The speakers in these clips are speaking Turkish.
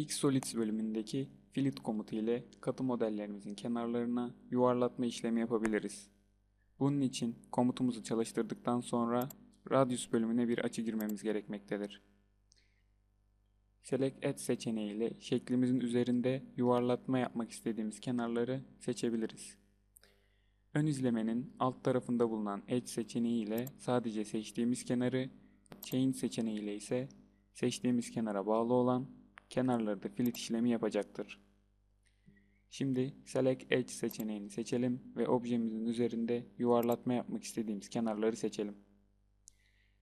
Xsolids bölümündeki fillet komutu ile katı modellerimizin kenarlarına yuvarlatma işlemi yapabiliriz. Bunun için komutumuzu çalıştırdıktan sonra Radius bölümüne bir açı girmemiz gerekmektedir. Select Edge seçeneği ile şeklimizin üzerinde yuvarlatma yapmak istediğimiz kenarları seçebiliriz. Ön izlemenin alt tarafında bulunan Edge seçeneği ile sadece seçtiğimiz kenarı, Chain seçeneği ile ise seçtiğimiz kenara bağlı olan kenarları da fillet işlemi yapacaktır. Şimdi Select Edge seçeneğini seçelim ve objemizin üzerinde yuvarlatma yapmak istediğimiz kenarları seçelim.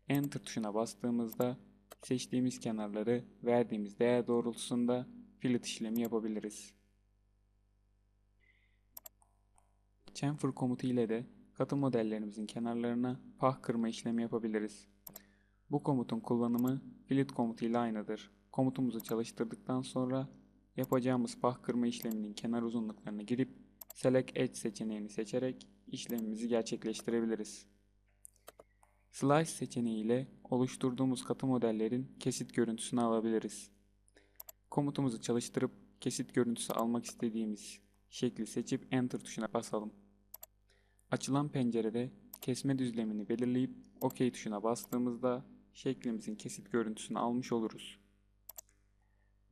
Enter tuşuna bastığımızda seçtiğimiz kenarları verdiğimiz değer doğrultusunda fillet işlemi yapabiliriz. Chamfer komutu ile de katı modellerimizin kenarlarına pah kırma işlemi yapabiliriz. Bu komutun kullanımı fillet komutu ile aynıdır. Komutumuzu çalıştırdıktan sonra yapacağımız pah kırma işleminin kenar uzunluklarına girip Select Edge seçeneğini seçerek işlemimizi gerçekleştirebiliriz. Slice seçeneği ile oluşturduğumuz katı modellerin kesit görüntüsünü alabiliriz. Komutumuzu çalıştırıp kesit görüntüsü almak istediğimiz şekli seçip Enter tuşuna basalım. Açılan pencerede kesme düzlemini belirleyip OK tuşuna bastığımızda şeklimizin kesit görüntüsünü almış oluruz.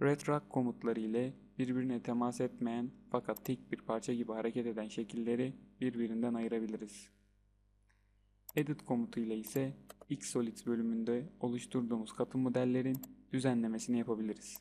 Retract komutları ile birbirine temas etmeyen fakat tek bir parça gibi hareket eden şekilleri birbirinden ayırabiliriz. Edit komutu ile ise Xsolids bölümünde oluşturduğumuz katı modellerin düzenlemesini yapabiliriz.